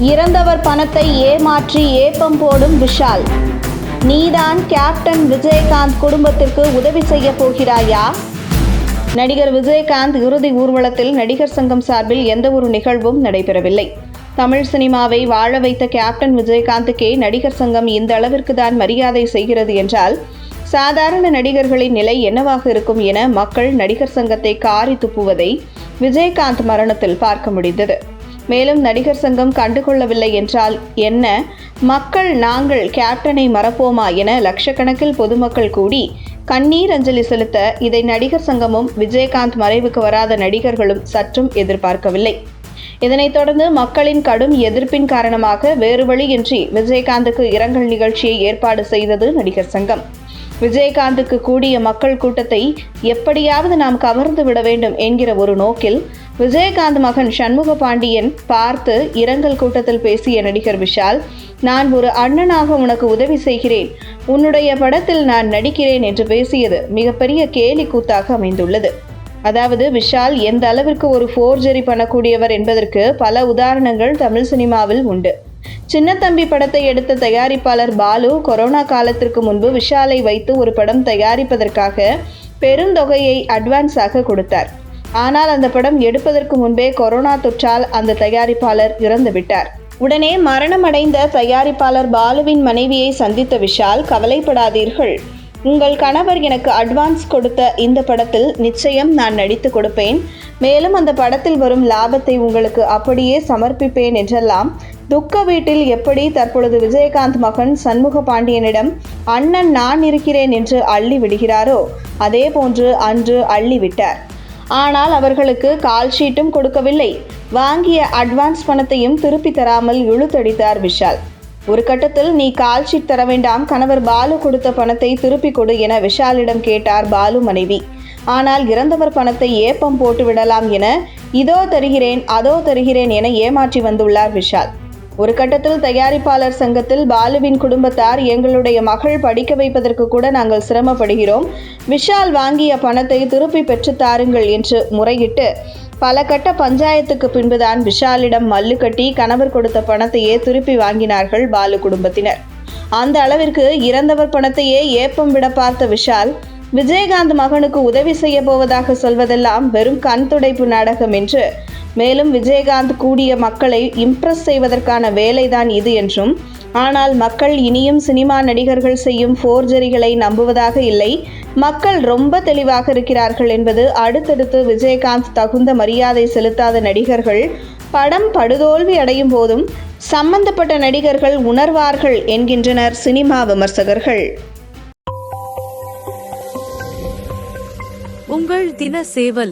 இறந்தவர் பணத்தை ஏமாற்றி ஏப்பம் போடும் விஷால். நீதான் கேப்டன் விஜயகாந்த் குடும்பத்திற்கு உதவி செய்ய போகிறாயா? நடிகர் விஜயகாந்த் இறுதி ஊர்வலத்தில் நடிகர் சங்கம் சார்பில் எந்த ஒரு நிகழ்வும் நடைபெறவில்லை. தமிழ் சினிமாவை வாழ வைத்த கேப்டன் விஜயகாந்துக்கே நடிகர் சங்கம் இந்த அளவிற்கு தான் மரியாதை செய்கிறது என்றால் சாதாரண நடிகர்களின் நிலை என்னவாக இருக்கும் என மக்கள் நடிகர் சங்கத்தை காரி துப்புவதை விஜயகாந்த் மரணத்தில் பார்க்க முடிந்தது. மேலும் நடிகர் சங்கம் கண்டுகொள்ளவில்லை என்றால் என்ன? மக்கள் நாங்கள் கேப்டனை மறப்போமா என லட்சக்கணக்கில் பொதுமக்கள் கூடி கண்ணீர் அஞ்சலி செலுத்த இதை நடிகர் சங்கமும் விஜயகாந்த் மறைவுக்கு வராத நடிகர்களும் சற்றும் எதிர்பார்க்கவில்லை. இதனைத் தொடர்ந்து மக்களின் கடும் எதிர்ப்பின் காரணமாக வேறு வழியின்றி விஜயகாந்துக்கு இரங்கல் நிகழ்ச்சியை ஏற்பாடு செய்தது நடிகர் சங்கம். விஜயகாந்துக்கு கூடிய மக்கள் கூட்டத்தை எப்படியாவது நாம் கவர்ந்து விட வேண்டும் என்கிற ஒரு நோக்கில் விஜயகாந்த் மகன் சண்முக பாண்டியன் பார்த்து இரங்கல் கூட்டத்தில் பேசிய நடிகர் விஷால் நான் ஒரு அண்ணனாக உனக்கு உதவி செய்கிறேன். உன்னுடைய படத்தில் நான் நடிக்கிறேன் என்று பேசியது மிகப்பெரிய கேலி கூத்தாக அமைந்துள்ளது. அதாவது விஷால் எந்த அளவிற்கு ஒரு ஃபோர்ஜரி பண்ணக்கூடியவர் என்பதற்கு பல உதாரணங்கள் தமிழ் சினிமாவில் உண்டு. சின்னத்தம்பி படத்தை எடுத்த தயாரிப்பாளர் பாலு கொரோனா காலத்திற்கு முன்பு விஷாலை வைத்து ஒரு படம் தயாரிப்பதற்காக பெருந்தொகையை அட்வான்ஸாக கொடுத்தார். ஆனால் அந்த படம் எடுப்பதற்கு முன்பே கொரோனா தொற்றால் அந்த தயாரிப்பாளர் இறந்துவிட்டார். உடனே மரணமடைந்த தயாரிப்பாளர் பாலுவின் மனைவியை சந்தித்த விஷால் கவலைப்படாதீர்கள். உங்கள் கணவர் எனக்கு அட்வான்ஸ் கொடுத்த இந்த படத்தில் நிச்சயம் நான் நடித்து கொடுப்பேன். மேலும் அந்த படத்தில் வரும் லாபத்தை உங்களுக்கு அப்படியே சமர்ப்பிப்பேன் என்றெல்லாம் துக்க வீட்டில் எப்படி தற்பொழுது விஜயகாந்த் மகன் சண்முக பாண்டியனிடம் அண்ணன் நான் இருக்கிறேன் என்று அள்ளி விடுகிறாரோ? அதே போன்று அன்று அள்ளி விட்டார். ஆனால் அவர்களுக்கு கால் ஷீட்டும் கொடுக்கவில்லை. வாங்கிய அட்வான்ஸ் பணத்தையும் திருப்பி தராமல் இழுத்தடித்தார் விஷால். ஒரு கட்டத்தில் நீ கால் ஷீட் தர வேண்டாம். கணவர் பாலு கொடுத்த பணத்தை திருப்பி கொடு என விஷாலிடம் கேட்டார் பாலு மனைவி. ஆனால் இறந்தவர் பணத்தை ஏப்பம் போட்டு விடலாம் என இதோ தருகிறேன் அதோ தருகிறேன் என ஏமாற்றி வந்துள்ளார் விஷால். ஒரு கட்டத்தில் தயாரிப்பாளர் சங்கத்தில் பாலுவின் குடும்பத்தார் எங்களுடைய மகள் படிக்க வைப்பதற்கு கூட நாங்கள் சிரமப்படுகிறோம். விஷால் வாங்கிய பணத்தை திருப்பி பெற்றுத்தாருங்கள் என்று முறையிட்டு பல கட்ட பஞ்சாயத்துக்கு பின்புதான் விஷாலிடம் மல்லு கட்டி கணவர் கொடுத்த பணத்தையே திருப்பி வாங்கினார்கள் பாலு குடும்பத்தினர். அந்த அளவிற்கு இறந்தவர் பணத்தையே ஏப்பம் விட பார்த்த விஷால் விஜயகாந்த் மகனுக்கு உதவி செய்ய போவதாக சொல்வதெல்லாம் வெறும் கண் துடைப்பு நாடகம் என்று மேலும் விஜயகாந்த் கூடிய மக்களை இம்ப்ரெஸ் செய்வதற்கான வேலைதான் இது என்றும் ஆனால் மக்கள் இனியும் சினிமா நடிகர்கள் செய்யும் ஃபோர்ஜரிகளை நம்புவதாக இல்லை. மக்கள் ரொம்ப தெளிவாக இருக்கிறார்கள் என்பது அடுத்தடுத்து விஜயகாந்த் தகுந்த மரியாதை செலுத்தாத நடிகர்கள் படம் படுதோல்வி அடையும் போதும் சம்பந்தப்பட்ட நடிகர்கள் உணர்வார்கள் என்கின்றனர் சினிமா விமர்சகர்கள். உங்கள் தின சேவல்